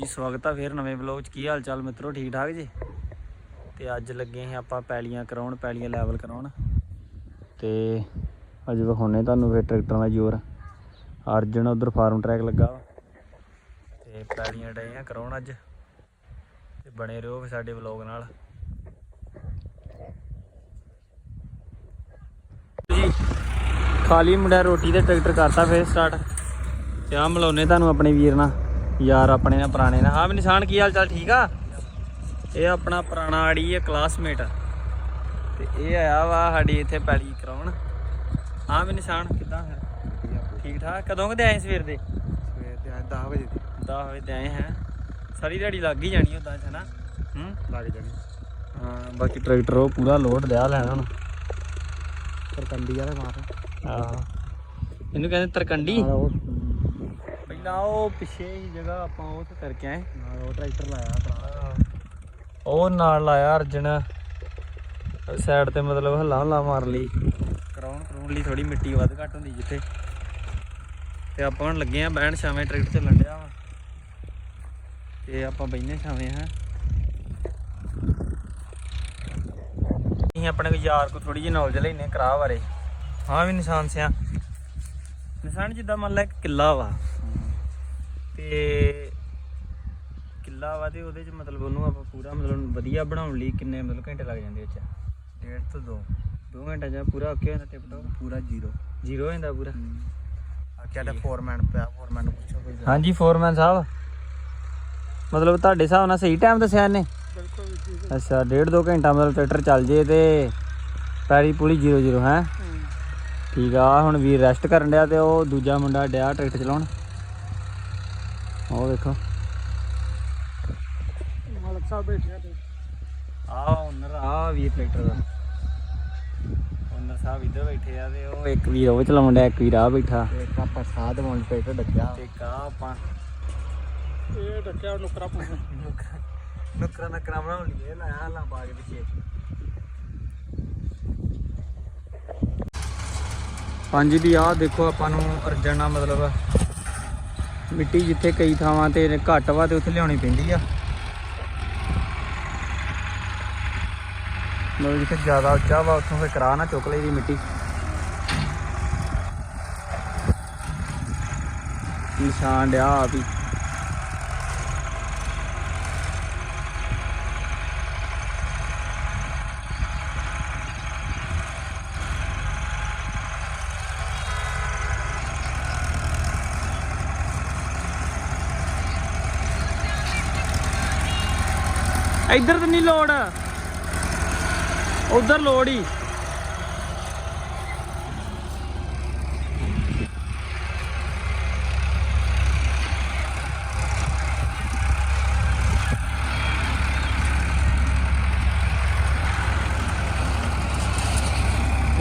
ਹਾਂਜੀ ਸਵਾਗਤ ਆ ਫੇਰ ਨਵੇਂ ਵਲੌਗ 'ਚ। ਕੀ ਹਾਲ ਚਾਲ ਮਿੱਤਰੋ? ਠੀਕ ਠਾਕ ਜੀ? ਤੇ ਅੱਜ ਲੱਗੇ ਹਾਂ ਆਪਾਂ ਪੈਲੀਆਂ ਕਰਾਉਣ, ਪੈਲੀਆਂ ਲੈਵਲ ਕਰਾਉਣ। ਤੇ ਅੱਜ ਵਿਖਾਉਣੇ ਤੁਹਾਨੂੰ ਫੇਰ ਟਰੈਕਟਰਾਂ ਦਾ ਜ਼ੋਰ। ਅਰਜਨ ਉਧਰ ਫਾਰਮ ਟਰੈਕ ਲੱਗਾ ਵਾ। ਤੇ ਪੈਲੀਆਂ ਡਏ ਆ ਕਰਾਉਣ ਅੱਜ। ਤੇ ਬਣੇ ਰਹੋ ਫੇਰ ਸਾਡੇ ਵਲੌਗ ਨਾਲ। ਜੀ, ਖਾਲੀ ਮੁੰਡਾ ਰੋਟੀ ਤੇ ਟਰੈਕਟਰ ਕਰਤਾ ਫੇਰ ਸਟਾਰਟ ਤੇ ਆ ਮਿਲਾਉਨੇ ਤੁਹਾਨੂੰ ਆਪਣੇ ਵੀਰ ਨਾਲ। ਯਾਰ ਆਪਣੇ ਨਾਲ ਪੁਰਾਣੇ ਨਾਲ ਹਾਂ ਵੀ ਨਿਸ਼ਾਨ ਕੀ ਹਾਲ ਚਾਲ ਠੀਕ ਆ? ਇਹ ਆਪਣਾ ਪੁਰਾਣਾ ਆੜੀ ਹੈ ਕਲਾਸਮੇਟ ਤੇ ਇਹ ਆਇਆ ਵਾ ਸਾਡੀ ਇੱਥੇ ਪੈਲੀ ਕਰਾਉਣ। ਹਾਂ ਵੀ ਨਿਸ਼ਾਨ ਕਿੱਦਾਂ ਹੈ ਠੀਕ ਠਾਕ ਕਦੋਂ ਕਦੇ ਆਏ ਸਵੇਰ ਦੇ? ਸਵੇਰ ਦੇ 10 ਵਜੇ ਦੀ। 10 ਵਜੇ ਤੇ ਆਏ ਹੈ। ਸਾਰੀ ਦਿਹਾੜੀ ਲੱਗ ਹੀ ਜਾਣੀ ਉਦਾਂ ਹੈ ਨਾ ਹੂੰ? ਲੱਗ ਜਾਣੀ। ਹਾਂ ਬਾਕੀ ਟਰੈਕਟਰ ਉਹ ਪੂਰਾ ਲੋਡ ਲਿਆ ਲੈਣਾ ਹੁਣ। ਸਰਕੰਡੀ ਵਾਲੇ ਮਾਰ। ਆਹੋ ਇਹਨੂੰ ਕਹਿੰਦੇ ਤਰਕੰਡੀ? ਉਹ ਪਹਿਲਾਂ ਉਹ ਪਿੱਛੇ ਹੀ ਜਗ੍ਹਾ ਆਪਾਂ ਉਹ ਤੇ ਕਰਕੇ ਆਏ। ਨਾਲ ਉਹ ਟਰੈਕਟਰ ਲਾਇਆ ਉਹ ਨਾਲ ਲਾਇਆ ਅਰਜਨ। ਸਾਈਡ ਤੇ ਮਤਲਬ ਹੱਲਾ ਹੱਲਾ ਮਾਰ ਲਈ। ਕਰਾਉਣ ਕਰਾਉਣ ਲਈ ਥੋੜੀ ਮਿੱਟੀ ਵੱਧ ਘੱਟ ਹੁੰਦੀ ਜਿੱਥੇ। ਤੇ ਆਪਾਂ ਲੱਗੇ ਆ ਬਹਿਣ ਛਾਵੇਂ ਟਰੈਕਟਰ ਚੱਲਣ ਡਿਆ ਵਾ। ਤੇ ਆਪਾਂ ਬੈਠੇ ਛਾਵੇਂ ਹਾਂ। ਅਸੀਂ ਆਪਣੇ ਕੋ ਯਾਰ ਕੋ ਥੋੜੀ ਜਿਹੀ ਨੌਲੇਜ ਲੈਨੇ ਕਰਾ ਬਾਰੇ। ਹਾਂ ਵੀ ਨਿਸ਼ਾਨ ਸਿਆ। ਨਿਸ਼ਾਨ ਜਿੱਦਾਂ ਮੰਨ ਲੈ ਇੱਕ ਕਿੱਲਾ ਵਾ। ਤੇ ਕਿੱਲਾ ਵਾ ਤੇ ਉਹਦੇ ਚ ਮਤਲਬ ਉਹਨੂੰ ਆਪਾਂ ਪੂਰਾ ਮਤਲਬ ਵਧੀਆ ਬਣਾਉਣ ਲਈ ਕਿੰਨੇ ਮਤਲਬ ਘੰਟੇ ਲੱਗ ਜਾਂਦੇ ਵਿੱਚ? ਡੇਢ ਤੋਂ 2 2 ਘੰਟੇ ਜਾਂ ਪੂਰਾ ਓਕੇ ਹੁੰਦਾ ਟਿਪ ਟਾਪ ਪੂਰਾ ਜ਼ੀਰੋ। ਜ਼ੀਰੋ ਹੋ ਜਾਂਦਾ ਪੂਰਾ? ਆ ਕਿਹੜਾ ਫੋਰਮੈਨ ਪਿਆ ਫੋਰਮੈਨ ਨੂੰ ਪੁੱਛੋ ਕੋਈ ਹਾਂਜੀ ਫੋਰਮੈਨ ਸਾਹਿਬ। ਮਤਲਬ ਤੁਹਾਡੇ ਹਿਸਾਬ ਨਾਲ ਸਹੀ ਟਾਈਮ ਦੱਸਿਆ ਇਹਨੇ? ਬਿਲਕੁਲ ਅੱਛਾ ਡੇਢ ਦੋ ਘੰਟਾ ਮਤਲਬ ਟਰੈਕਟਰ ਚੱਲ ਜੇ ਤੇ ਪੈਰੀ ਪੂਰੀ 00 ਹੈ? ਠੀਕ ਆ ਹੁਣ ਵੀਰ ਰੈਸਟ ਕਰਨ ਡਿਆ ਤੇ ਉਹ ਦੂਜਾ ਮੁੰਡਾ ਡਿਆ ਟਰੈਕਟਰ ਚਲਾਉਣ। ਉਹ ਦੇਖੋ ਮਾਲਕ ਸਾਹਿਬ ਬੈਠਿਆ ਤੇ। ਆ ਓਨਰ ਆ ਵੀਰ ਟਰੈਕਟਰ ਦਾ। ਓਨਰ ਸਾਹਿਬ ਇੱਧਰ ਬੈਠੇ ਆ ਤੇ ਉਹ ਇੱਕ ਵੀਰ ਉਹ ਚਲਾਉਣ ਡਿਆ ਇੱਕ ਵੀਰ ਆ ਬੈਠਾ। ਇੱਕ ਆਪਾਂ ਸਾਧ ਮੋਲ ਟਰੈਕਟਰ ਡੱਕਿਆ। ਤੇ ਕਾ ਆਪਾਂ ਇਹ ਡੱਕਿਆ ਨੁਕਰਾ ਪੁੱਛ। ਨੁਕਰਾ ਨਕਰਾ ਬਣਾਉਣ ਲਈ ਲਾਇਆ ਹਲਾ ਪਾ ਕੇ ਪਿੱਛੇ। ਪੰਜ ਦੀ ਆ ਦੇਖੋ ਆਪਾਂ ਨੂੰ ਅਰਜਣਾ ਮਤਲਬ ਮਿੱਟੀ ਜਿੱਥੇ ਕਈ ਥਾਵਾਂ ਤੇ ਘੱਟ ਵਾ ਤੇ ਉੱਥੇ ਲਿਆਉਣੀ ਪੈਂਦੀ ਆ। ਮਤਲਬ ਜਿੱਥੇ ਜ਼ਿਆਦਾ ਉੱਚਾ ਵਾ, ਉੱਥੋਂ ਫੇ ਕਰਾ ਨਾ ਚੁੱਕ ਲਈ ਦੀ ਮਿੱਟੀ। ਨਿਸ਼ਾਨ ਡਿਆ ਆ ਵੀ। ਇੱਧਰ ਤਾਂ ਨਹੀਂ ਲੋੜ। ਉਧਰ ਲੋੜ ਹੀ।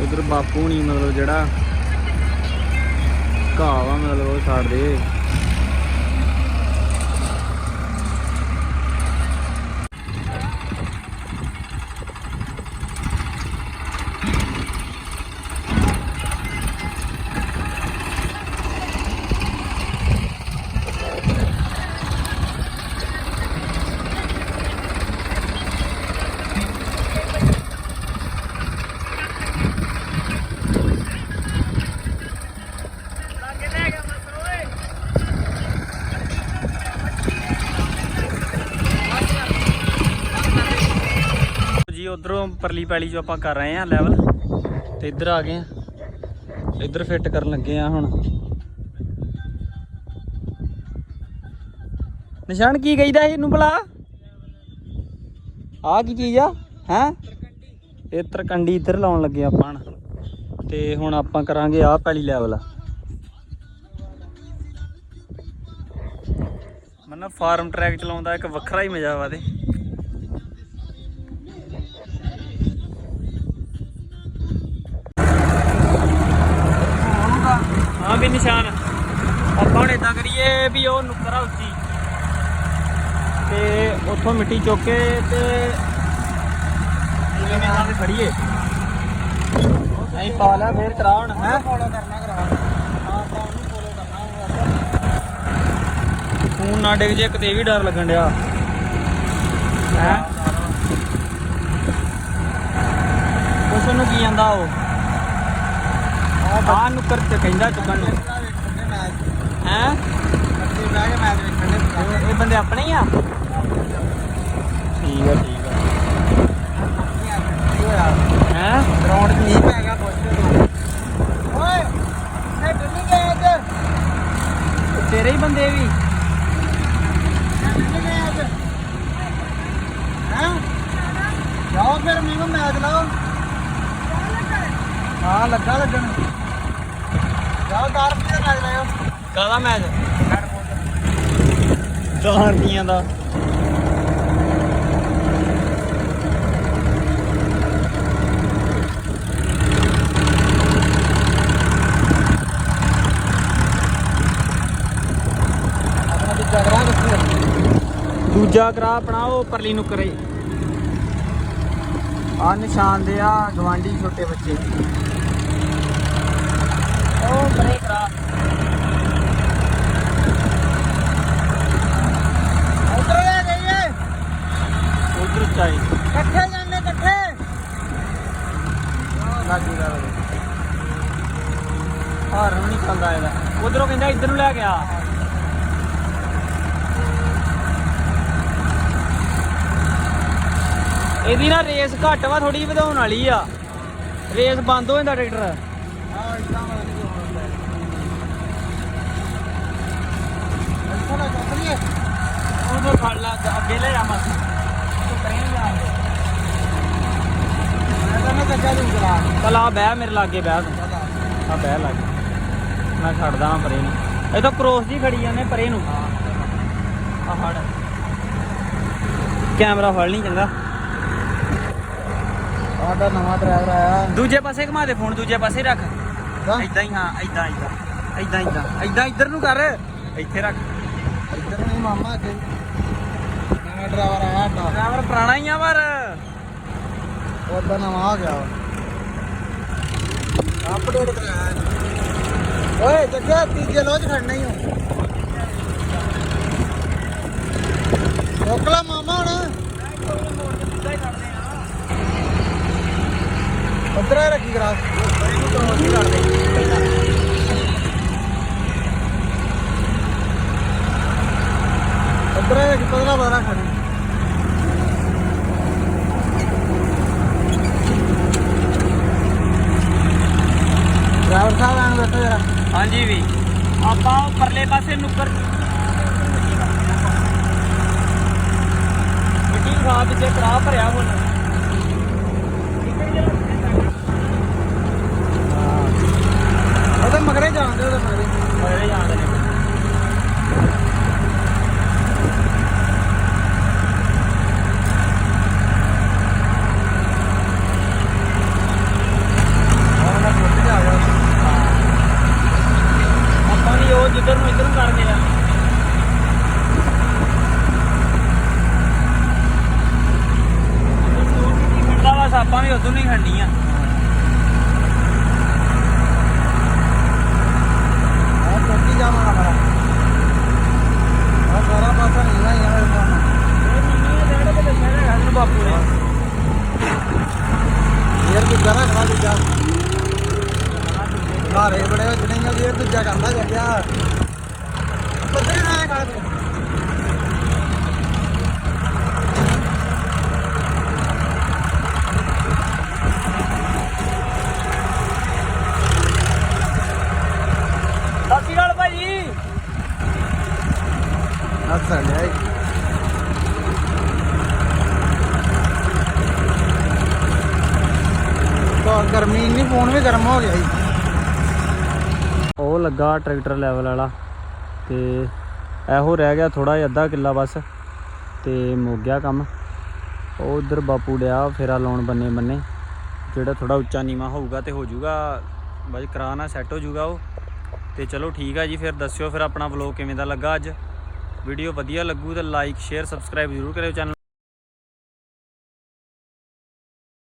ਉਧਰ ਬਾਪੂ ਨਹੀਂ ਮਤਲਬ ਜਿਹੜਾ ਘਾਹ ਵਾ ਮਤਲਬ ਉਹ ਛੱਡਦੇ ਜੀ ਉਧਰੋਂ ਪਰਲੀ ਪੈਲੀ ਜੋ ਆਪਾਂ ਕਰ ਰਹੇ ਆ ਲੈਵਲ ਤੇ ਇੱਧਰ ਆ ਗਏ ਆ। ਇੱਧਰ ਫਿੱਟ ਕਰਨ ਲੱਗੇ ਆ ਹੁਣ। ਨਿਸ਼ਾਨ ਕੀ ਕਹੀਦਾ ਇਹਨੂੰ ਭਲਾ? ਆ ਕੀ ਚੀਜ਼ ਆ? ਹੈ? ਇਹ ਤਰਕੰਡੀ ਇੱਧਰ ਲਾਉਣ ਲੱਗੇ ਆਪਾਂ ਹੁਣ। ਤੇ ਹੁਣ ਆਪਾਂ ਕਰਾਂਗੇ ਆ ਪੈਲੀ ਲੈਵਲ ਮਨ ਫਾਰਮ ਟਰੈਕ ਚਲਾਉਂਦਾ ਇੱਕ ਵੱਖਰਾ ਹੀ ਮਜ਼ਾ ਵਾ ਤੇ। ਹਾਂ ਨਿਸ਼ਾਨ। ਆਪਾਂ ਹੁਣ ਇਦਾਂ ਕਰੀਏ ਵੀ ਉਹ ਨੁਕਰਾ ਉੱਚੀ। ਤੇ ਉੱਥੋਂ ਮਿੱਟੀ ਚੁੱਕ ਕੇ ਤੇ ਜਿਵੇਂ ਨਾਲ ਤੇ ਖੜੀਏ ਅਸੀਂ ਪਾ ਲਿਆ, ਫੇਰ ਕਰਾਉਣ, ਹੈ? ਫੋਲੋ ਕਰਨਾ ਕਰਾ ਹਾਂ ਆਪਾਂ ਉਹਨੂੰ ਫੋਲੋ ਕਰਨਾ ਫੋਨ ਨਾ ਡਿੱਗ ਜੇ ਕਿਤੇ ਵੀ ਡਰ ਲੱਗਣ ਡਿਆ। ਹੈ? ਉਸ ਨੂੰ ਕੀ ਜਾਂਦਾ ਉਹ? ਆ ਨੁਕਰ ਤੇ ਕਹਿੰਦਾ ਚੁੱਕਣ ਨੂੰ। ਹੈ? ਇਹ ਬੰਦੇ ਆਪਣੇ ਹੀ ਆ? ਠੀਕ ਆ ਠੀਕ ਆ। ਹੈ? ਗਰਾਊਂਡ 'ਚ ਮੀਂਹ ਪੈ ਗਿਆ ਪੁੱਛ ਓਏ ਇਹ ਨਹੀਂ ਗਏ ਇੱਧਰ ਤੇਰੇ ਹੀ ਬੰਦੇ ਵੀ। ਨਹੀਂ ਗਏ ਅੱਜ। ਹੈਂ? ਜਾਓ ਫਿਰ ਮੈਨੂੰ ਮੈਚ ਲਾਓ। ਹਾਂ ਲੱਗਾ ਲੱਗਣ ਜਾਓ ਕਾਰ ਵੀ ਮੈਚ ਲਾਓ ਕਾਹਦਾ ਮੈਚ 10 ਦਾ। ਦੂਜਾ ਕਰਾ ਦੂਜਾ ਕਰਾ ਆਪਣਾ ਉਹ ਪਰਲੀ ਨੂੰ ਕਰੇ ਆ ਨਿਸ਼ਾਨ ਦੇ ਆ, ਗਵਾਂਢੀ ਛੋਟੇ ਬੱਚੇ ਉਹ ਪਰੇ ਕਰਾ ਉਧਰ ਲੈ ਗਈਏ ਉਧਰ ਚਾਈ ਇਕੱਠੇ ਜਾਂਦੇ ਇਕੱਠੇ ਲਾਗੀ ਦਾ ਹਾਰਨ ਨਹੀਂ ਚੱਲਦਾ ਇਹਦਾ ਉਧਰੋਂ ਕਹਿੰਦਾ ਇੱਧਰ ਨੂੰ ਲੈ ਗਿਆ। ਇਹਦੀ ਨਾ ਰੇਸ ਘੱਟ ਵਾ ਥੋੜੀ ਵਧਾਉਣ ਵਾਲੀ ਆ। ਰੇਸ ਬੰਦ ਹੋ ਜਾਂਦਾ ਟਰੈਕਟਰ। ਉਹਨੂੰ ਫੜ ਲਾ, ਅੱਗੇ ਲੈ ਜਾ ਮਸ ਤੂੰ ਬਹਿ, ਮੇਰੇ ਲਾਗੇ ਬਹਿ ਤੂੰ। ਆ ਬਹਿ ਲਾਗੇ। ਮੈਂ ਛੱਡਦਾ ਹਾਂ ਪਰੇ ਨੂੰ। ਇਹ ਤਾਂ ਕ੍ਰੋਸ ਜੀ ਖੜੀ ਜਾਂਦੇ ਪਰੇ ਨੂੰ। ਆ ਫੜ। ਕੈਮਰਾ ਫੜ ਨਹੀਂ ਚੰਗਾ। ਸਾਡਾ ਨਵਾਂ ਡਰਾਈਵਰ ਆਇਆ। ਦੂਜੇ ਪਾਸੇ ਘੁਮਾ ਦੇ ਫੋਨ ਦੂਜੇ ਪਾਸੇ ਰੱਖ। ਹਾਂ? ਇਦਾਂ ਹੀ ਹਾਂ ਇਦਾਂ ਇਦਾਂ ਇਦਾਂ ਇਦਾਂ ਇਦਾਂ ਇੱਧਰ ਨੂੰ ਕਰ। ਇੱਥੇ ਰੱਖ। ਇੱਧਰ ਨਹੀਂ ਮਾਮਾ ਅੱਗੇ। ਨਵਾਂ ਡਰਾਈਵਰ ਆਇਆ ਸਾਡਾ। ਡਰਾਈਵਰ ਪੁਰਾਣਾ ਹੀ ਆ ਪਰ। ਉਹਦਾ ਨਵਾਂ ਆ ਗਿਆ। ਅਪਡੇਟ ਕਰਾਇਆ ਓਏ ਜੱਗੇ, ਤੀਜੇ ਲੋਚ ਖੜਨਾ ਹੀ ਹੋ ਰੋਕਲਾ ਮਾਮਾ ਹੁਣ। ਉਧਰ ਰੱਖੀ ਗਰਾਸ ਉਧਰ ਹੀ ਰੱਖੀ, ਪਤਲਾ ਪਤਲਾ ਖੜੀ ਡਰਾਈਵਰ ਸਾਹਿਬ ਆਂ ਬੈਠੋ ਜਰਾ ਹਾਂਜੀ ਵੀ। ਆਪਾਂ ਉਹ ਪਰਲੇ ਪਾਸੇ ਨੁੱਕਰ ਮਿੱਟੀ ਖਾ ਵਿੱਚ ਕਰਾ ਭਰਿਆ ਹੁਣ ਉਹਦੇ ਮਗਰੇ ਜਾਂਦੇ ਉਹਦੇ ਮਗਰੇ ਬੜੇ ਜਾਂਦੇ ਨੇ ਹੁਣ ਮੈਂ ਫੁੱਟ ਜਾ ਗਿਆ ਆਪਾਂ ਵੀ ਉਹ ਜਿੱਧਰ ਨੂੰ ਇੱਧਰ ਨੂੰ ਕਰਦੇ ਆ ਖੜਦਾ ਬਸ ਆਪਾਂ ਵੀ ਉਧਰ ਨੂੰ ਹੀ ਖੜਨੀ ਆ ਆ ਟੋਕੀ ਜਾਵਾਂਗਾ ਮੇਰਾ ਆ ਸਾਰਾ ਪਾਸਾ ਨੀਲਾ ਹੀ ਆ ਮੇਰੇ ਸਾਹਮਣੇ ਬਾਪੂ ਨੇ ਯਾਰ ਤੂੰ ਕਰਾ ਖਾ ਲਈ ਜਾ ਦੂਜਾ ਕਰਦਾ ਜੱਗਿਆ ਪੱਧਰੇ ਨਾਲ ਖਾ ਤੂੰ ਸਤਿ ਸ਼੍ਰੀ ਅਕਾਲ ਭਾਜੀ ਹੱਸ ਲਿਆ ਗਰਮੀ ਨਹੀਂ ਫੋਨ ਵੀ ਗਰਮ ਹੋ ਗਿਆ ਜੀ। ਉਹ ਲੱਗਾ ਟਰੈਕਟਰ ਲੈਵਲ ਵਾਲਾ ਤੇ ਇਹੋ ਰਹਿ ਗਿਆ ਥੋੜਾ ਜਿਹਾ ਅੱਧਾ ਕਿੱਲਾ ਬਸ ਤੇ ਮੁੱਕ ਗਿਆ ਕੰਮ। ਉਹ ਉਧਰ ਬਾਪੂ ਡਿਆ ਫੇਰਾ ਲਾਉਣ ਬੰਨੇ ਬੰਨੇ। ਜਿਹੜਾ ਥੋੜਾ ਉੱਚਾ ਨੀਵਾ ਹੋਊਗਾ ਤੇ ਹੋ ਜਾਊਗਾ ਬਸ ਕਰਾਣਾ ਸੈੱਟ ਹੋ ਜਾਊਗਾ ਉਹ। ਤੇ ਚਲੋ ਠੀਕ ਆ ਜੀ, ਫਿਰ ਦੱਸਿਓ ਫਿਰ ਆਪਣਾ ਵਲੌਗ ਕਿਵੇਂ ਦਾ ਲੱਗਾ ਅੱਜ। ਵੀਡੀਓ ਵਧੀਆ ਲੱਗੂ ਤਾਂ ਲਾਈਕ ਸ਼ੇਅਰ ਸਬਸਕ੍ਰਾਈਬ ਜ਼ਰੂਰ ਕਰਿਓ ਚੈਨਲ।